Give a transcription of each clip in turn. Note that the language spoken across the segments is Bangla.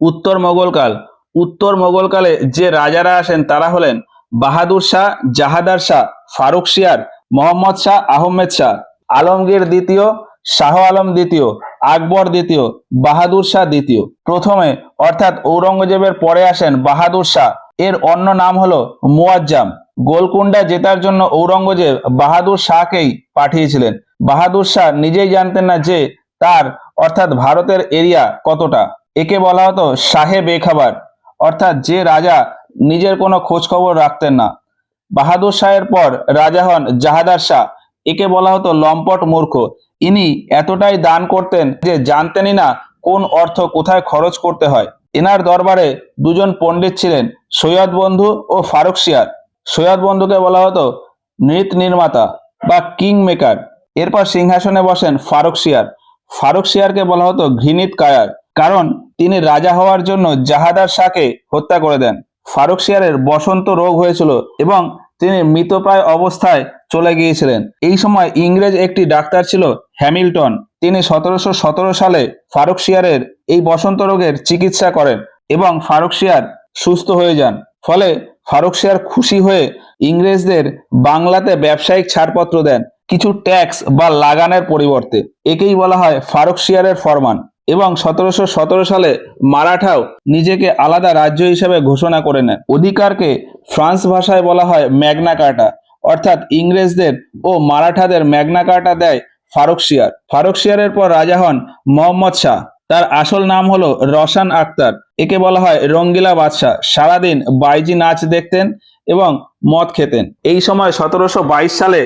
উত্তর মোগলকাল উত্তর মোগলকালে যে রাজারা আসেন তারা হলেন বাহাদুর শাহ, জাহাদার শাহ, ফারুক শিয়ার, মোহাম্মদ শাহ, আহমেদ শাহ। আলমগীর দ্বিতীয়, শাহ আলম দ্বিতীয়, আকবর দ্বিতীয়, বাহাদুর শাহ দ্বিতীয়। প্রথমে, অর্থাৎ ঔরঙ্গজেবের পরে আসেন বাহাদুর শাহ। এর অন্য নাম হলো মুয়াজ্জাম। গোলকুন্ডা জেতার জন্য ঔরঙ্গজেব বাহাদুর শাহকেই পাঠিয়েছিলেন। বাহাদুর শাহ নিজেই জানতেন না যে তার, অর্থাৎ ভারতের এরিয়া কতটা। একে বলা হতো শাহে বেখাবার অর্থাৎ যে রাজা নিজের কোনো খোঁজখবর রাখতেন না। বাহাদুর শাহের পর রাজা হন জাহাদার শাহ। একে বলা হতো লম্পট মূর্খ। ইনি এতটাই দান করতেন যে জানতেনই না কোন অর্থ কোথায় খরচ করতে হয়। এনার দরবারে দুজন পণ্ডিত ছিলেন, সৈয়দ বন্ধু ও ফারুক শিয়ার সৈয়দ বন্ধুকে বলা হতো নৃত নির্মাতা বা কিং মেকার। এরপর সিংহাসনে বসেন ফারুক শিয়ার ফারুক শিয়ারকে বলা হতো ঘৃণিত কায়ার। কারণ তিনি রাজা হওয়ার জন্য জাহাদার শাহকে হত্যা করে দেন। ফারুক শিয়ারের বসন্ত রোগ হয়েছিল এবং তিনি মৃতপ্রায় অবস্থায় চলে গিয়েছিলেন। এই সময় ইংরেজ একটি ডাক্তার ছিল হ্যামিল্টন। তিনি সতেরোশো সতেরো সালে ফারুক শিয়ারের এই বসন্ত রোগের চিকিৎসা করেন এবং ফারুক শিয়ার সুস্থ হয়ে যান। ফলে ফারুক শিয়ার খুশি হয়ে ইংরেজদের বাংলাতে ব্যবসায়িক ছাড়পত্র দেন, কিছু ট্যাক্স বা লাগানের পরিবর্তে। একেই বলা হয় ফারুক শিয়ারের ফরমান। এবং সতেরোশো সতেরো সালে মারাঠাও নিজেকে আলাদা রাজ্য হিসেবে ঘোষণা করে নেন অধিকারকে ফ্রান্স ভাষায় বলা হয় ম্যাগনা কার্টা, অর্থাৎ ইংরেজদের ও মারাঠাদের ম্যাগনা কার্টা দেয় ফারুক শিয়ার। ফারুক শিয়ারের পর রাজা হন মোহাম্মদ শাহ। তার আসল নাম হলো রসান আক্তার একে বলা হয় রঙ্গিলা বাদশাহ। সারাদিন বাইজি নাচ দেখতেন এবং মদ খেতেন। এই সময় সতেরোশো বাইশ সালে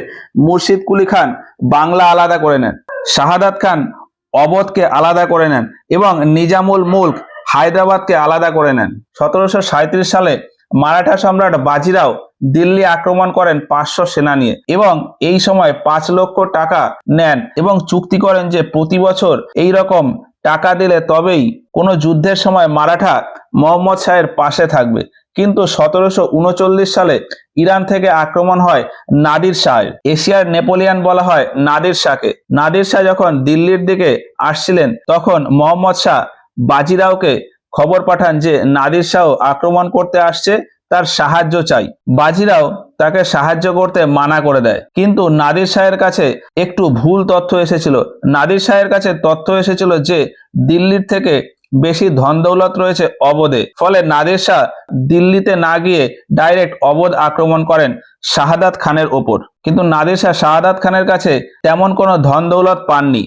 মুর্শিদ কুলি খান বাংলা আলাদা করে নেন। শাহাদাত খান অবধকে আলাদা করে নেন এবং নিজামুল মুল্ক হায়দ্রাবাদকে আলাদা করে নেন। সতেরোশো সালে মারাঠা সম্রাট বাজিরাও দিল্লি আক্রমণ করেন পাঁচশো সেনা নিয়ে এবং এই সময় পাঁচ লক্ষ টাকা নেন এবং চুক্তি করেন যে প্রতি বছর এই রকম টাকা দিলে তবেই কোনো যুদ্ধের সময় মারাঠা মোহাম্মদ শাহের পাশে থাকবে। কিন্তু সতেরোশো উনচল্লিশ সালে ইরান থেকে আক্রমণ হয় নাদির শাহের এশিয়ার নেপোলিয়ান বলা হয় নাদির শাহকে। নাদির শাহ যখন দিল্লির দিকে আসছিলেন, তখন মোহাম্মদ শাহ বাজিরাওকে খবর পাঠান যে নাদির শাহ আক্রমণ করতে আসছে, তার সাহায্য চাই। বাজিরাও তাকে সাহায্য করতে মানা করে দেয়। কিন্তু নাদির শাহের কাছে একটু ভুল তথ্য এসেছিল। নাদির শাহের কাছে তথ্য এসেছিল যে দিল্লির থেকে বেশি ধন দৌলত রয়েছে অবধে। ফলে নাদের শাহ দিল্লিতে না গিয়ে ডাইরেক্ট অবধ আক্রমণ করেন শাহাদাত খানের ওপর। কিন্তু নাদির শাহ শাহাদাত খানের কাছে তেমন কোনো ধন দৌলত পাননি।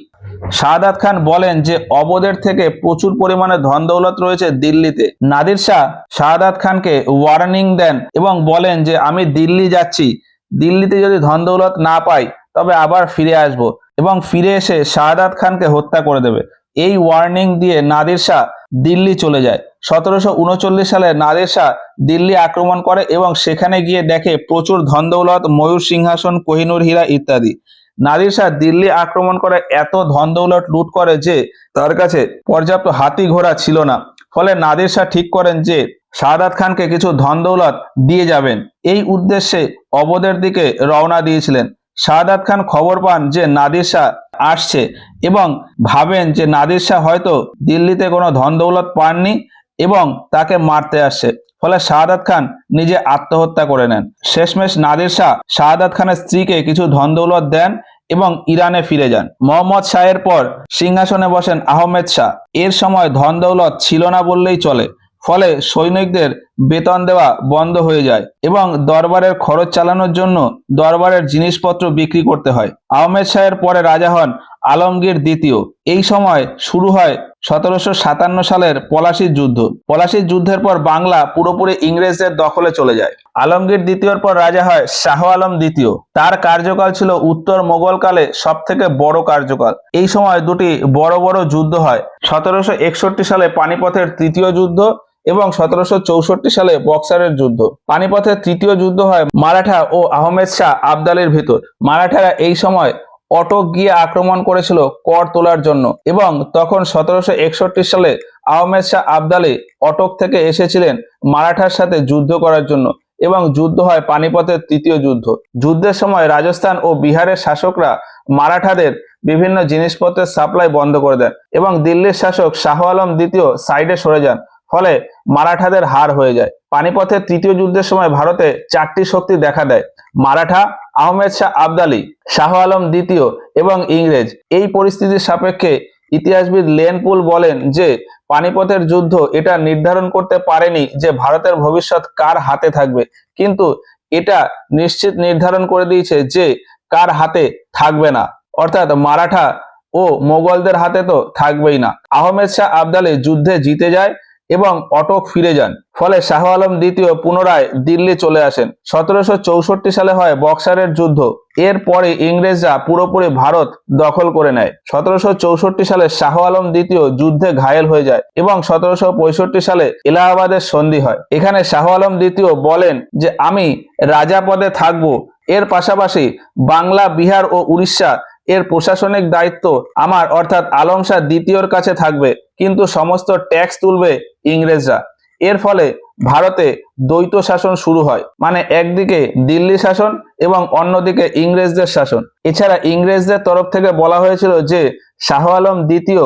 শাহাদাত খান বলেন যে অবদের থেকে প্রচুর পরিমাণে ধন দৌলত রয়েছে দিল্লিতে। নাদির শাহ শাহাদাত খানকে ওয়ার্নিং দেন এবং বলেন যে, আমি দিল্লি যাচ্ছি। দিল্লিতে যদি ধন দৌলত না পাই, তবে আবার ফিরে আসব। এবং ফিরে এসে শাহাদাত খানকে হত্যা করে দেবে। এই ওয়ার্নিং দিয়ে নাদির শাহ দিল্লি চলে যায়। সতেরোশো উনচল্লিশ সালে নাদের শাহ দিল্লি আক্রমণ করে এবং সেখানে গিয়ে দেখে প্রচুর ধন দৌলত ময়ূর সিংহাসন, কোহিনুর হীরা ইত্যাদি। নাদির শাহ দিল্লি আক্রমণ করে এত ধন দৌলত লুট করে যে তার কাছে পর্যাপ্ত হাতি ঘোড়া ছিল না। ফলে নাদির শাহ ঠিক করেন যে শাহাদাত খানকে কিছু ধন দৌলত দিয়ে যাবেন। এই উদ্দেশ্যে অবদের দিকে রওনা দিয়েছিলেন। শাহাদাত খান খবর পান যে নাদির শাহ আসছে এবং ভাবেন যে নাদির শাহ হয়তো দিল্লিতে কোনো ধন দৌলত পাননি এবং তাকে মারতে আসছে। ফলে শাহাদাত খান নিজে আত্মহত্যা করে নেন। শেষমেশ নাদির শাহ শাহাদাত খানের স্ত্রীকে কিছু ধন দৌলত দেন এবং ইরানে ফিরে যান। মোহাম্মদ শাহের পর সিংহাসনে বসেন আহমেদ শাহ। এর সময় ধন দৌলত ছিল না বললেই চলে। ফলে সৈনিকদের বেতন দেওয়া বন্ধ হয়ে যায় এবং দরবারের খরচ চালানোর জন্য দরবারের জিনিসপত্র বিক্রি করতে হয়। আহমেদ শাহের পরে রাজা হন আলমগীর দ্বিতীয়। এই সময় শুরু হয় সতেরোশো সাতান্ন সালের পলাশির যুদ্ধ। পলাশির যুদ্ধের পর বাংলা পুরোপুরি ইংরেজদের দখলে চলে যায়। আলমগীর দ্বিতীয়র পর রাজা হয় শাহ আলম দ্বিতীয়। তার কার্যকাল ছিল উত্তর মোগলকালে সব থেকে বড় কার্যকাল। এই সময় দুটি বড় বড় যুদ্ধ হয়। সতেরোশো একষট্টি সালে পানিপথের তৃতীয় যুদ্ধ এবং সতেরোশো চৌষট্টি সালে বক্সারের যুদ্ধ। পানিপথের তৃতীয় যুদ্ধ হয় মারাঠা ও আহমেদ শাহ আবদালের ভিতর। মারাঠারা এই সময় অটক গিয়ে আক্রমণ করেছিল কর তোলার জন্য এবং তখন সতেরোশো একষট্টি সালে আহমেদ শাহ আবদালি অটক থেকে এসেছিলেন মারাঠার সাথে যুদ্ধ করার জন্য এবং যুদ্ধ হয় পানিপথের তৃতীয় যুদ্ধ। যুদ্ধের সময় রাজস্থান ও বিহারের শাসকরা মারাঠাদের বিভিন্ন জিনিসপত্রের সাপ্লাই বন্ধ করে দেন এবং দিল্লির শাসক শাহ আলম দ্বিতীয় সাইডে সরে যান। ফলে মারাঠাদের হার হয়ে যায়। পানিপথের তৃতীয় যুদ্ধের সময় ভারতে চারটি শক্তি দেখা দেয়, মারাঠা, আহমেদ শাহ আবদালি, শাহ আলম দ্বিতীয় এবং ইংরেজ। এই পরিস্থিতির সাপেক্ষে ইতিহাসবিদ লেনপুল বলেন যে, পানিপথের যুদ্ধ এটা নির্ধারণ করতে পারেনি যে ভারতের ভবিষ্যৎ কার হাতে থাকবে। কিন্তু এটা নিশ্চিত নির্ধারণ করে দিয়েছে যে, কার হাতে থাকবে না। অর্থাৎ মারাঠা ও মোগলদের হাতে তো থাকবেই না। আহমেদ শাহ আবদালি যুদ্ধে জিতে যায় এবং অটক ফিরে যান। ফলে শাহ আলম দ্বিতীয় পুনরায় দিল্লি চলে আসেন। সতেরোশো চৌষট্টি সালে হয় বক্সারের যুদ্ধ। এরপরে ইংরেজরা পুরোপুরি ভারত দখল করে নেয়। সতেরোশো চৌষট্টি সালে শাহ আলম দ্বিতীয় যুদ্ধে ঘায়েল হয়ে যায় এবং সতেরোশো পঁয়ষট্টি সালে এলাহাবাদের সন্ধি হয়। এখানে শাহ আলম দ্বিতীয় বলেন যে, আমি রাজা পদে থাকব। এর পাশাপাশি বাংলা, বিহার ও উড়িষ্যা এর প্রশাসনিক দায়িত্ব আমার, অর্থাৎ আলম শাহ দ্বিতীয়র কাছে থাকবে, কিন্তু সমস্ত ট্যাক্স তুলবে ইংরেজরা। এর ফলে ভারতে দ্বৈত শাসন শুরু হয় মানে একদিকে দিল্লি শাসন এবং অন্যদিকে ইংরেজদের শাসন। এছাড়া ইংরেজদের তরফ থেকে বলা হয়েছিল যে, শাহ আলম দ্বিতীয়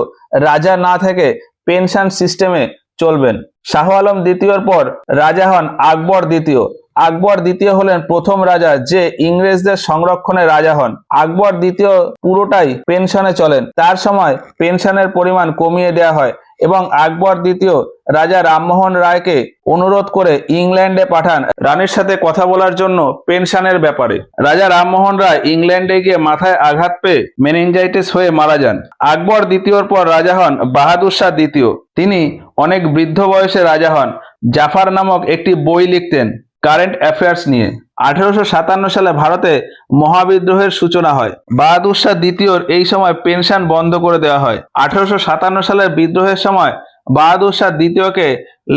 রাজা না থেকে পেনশন সিস্টেমে চলবেন। শাহ আলম দ্বিতীয়র পর রাজা হন আকবর দ্বিতীয়। আকবর দ্বিতীয় হলেন প্রথম রাজা, যে ইংরেজদের সংরক্ষণে রাজা হন। আকবর দ্বিতীয় পুরোটাই পেনশনে চলেন। তার সময় পেনশনের পরিমাণ কমিয়ে দেওয়া হয় এবং আকবর দ্বিতীয় রাজা রামমোহন রায়কে অনুরোধ করে ইংল্যান্ডে পাঠান রানীর সাথে কথা বলার জন্য পেনশনের ব্যাপারে। রাজা রামমোহন রায় ইংল্যান্ডে গিয়ে মাথায় আঘাত পেয়ে মেনিনজাইটিস হয়ে মারা যান। আকবর দ্বিতীয়র পর রাজা হন বাহাদুর শাহ দ্বিতীয়। তিনি অনেক বৃদ্ধ বয়সে রাজা হন। জাফার নামক একটি বই লিখতেন। কারেন্ট অ্যাফেয়ার্স নিয়ে। আঠেরোশো সাতান্ন সালে ভারতে মহাবিদ্রোহের সূচনা হয়। বাহাদুর শাহ দ্বিতীয়র এই সময় পেনশন বন্ধ করে দেওয়া হয়। আঠেরোশো সাতান্ন সালের বিদ্রোহের সময় বাহাদুর শাহ দ্বিতীয়কে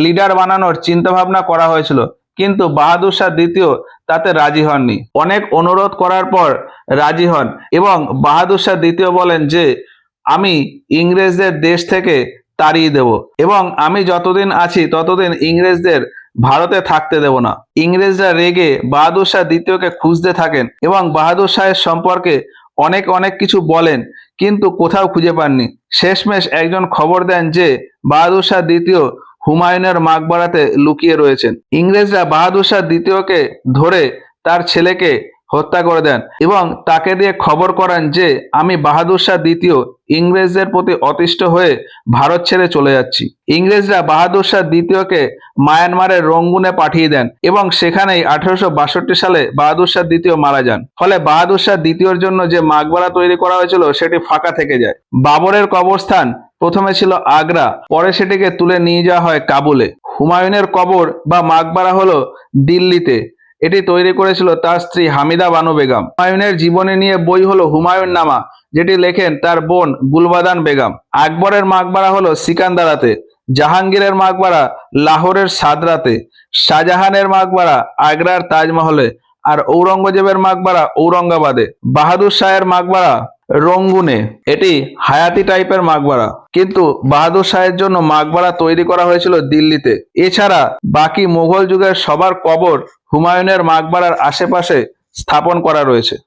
লিডার বানানোর চিন্তাভাবনা করা হয়েছিল, কিন্তু বাহাদুর শাহ দ্বিতীয় তাতে রাজি হননি। অনেক অনুরোধ করার পর রাজি হন এবং বাহাদুর শাহ দ্বিতীয় বলেন যে, আমি ইংরেজদের দেশ থেকে তাড়িয়ে দেব এবং আমি যতদিন আছি ততদিন ইংরেজদের ভারতে থাকতে দেব না। ইংরেজরা রেগে বাহাদুর শাহ দ্বিতীয়কে খুঁজতে থাকেন এবং বাহাদুর শাহের সম্পর্কে অনেক অনেক কিছু বলেন, কিন্তু কোথাও খুঁজে পাননি। শেষমেশ একজন খবর দেন যে, বাহাদুর শাহ দ্বিতীয় হুমায়ুনের মাকবাড়াতে লুকিয়ে রয়েছেন। ইংরেজরা বাহাদুর শাহ দ্বিতীয়কে ধরে তার ছেলেকে হত্যা করে দেন এবং তাকে দিয়ে খবর করান যে, আমি বাহাদুর শাহ দ্বিতীয় ইংরেজদের প্রতি অতিষ্ঠ হয়ে ভারত ছেড়ে চলে যাচ্ছি। ইংরেজরা বাহাদুর শাহ দ্বিতীয়কে মায়ানমারের রঙ্গুনে পাঠিয়ে দেন এবং সেখানেই আঠারোশো বাষট্টি সালে বাহাদুর শাহ দ্বিতীয় মারা যান। ফলে বাহাদুর শাহ দ্বিতীয়র জন্য যে মাকবাড়া তৈরি করা হয়েছিল, সেটি ফাঁকা থেকে যায়। বাবরের কবরস্থান প্রথমে ছিল আগ্রা, পরে সেটিকে তুলে নিয়ে যাওয়া হয় কাবুলে। হুমায়ুনের কবর বা মাকবাড়া হলো দিল্লিতে। এটি তৈরি করেছিল তার স্ত্রী হামিদা বানু বেগম। হুমায়ুনের জীবনী নিয়ে বই হলো হুমায়ুন নামা যেটি লেখেন তার বোন গুলবাদান বেগম। আকবরের মাকবারা হলো সিকান্দারাতে, জাহাঙ্গীরের মাকবারা লাহোরের সাদরাতে, শাহজাহানের মাকবারা আগ্রার তাজমহলে আর ঔরঙ্গজেবের মাকবারা ঔরঙ্গাবাদে, বাহাদুর শাহের মাকবারা রঙ্গুনে। এটি হায়াতি টাইপের মাকবারা কিন্তু বাহাদুর শাহের জন্য মাকবারা তৈরি করা হয়েছিল দিল্লিতে। এছাড়া বাকি মুঘল যুগের সবার কবর হুমায়ুনের মাকবারার আশেপাশে স্থাপন করা রয়েছে।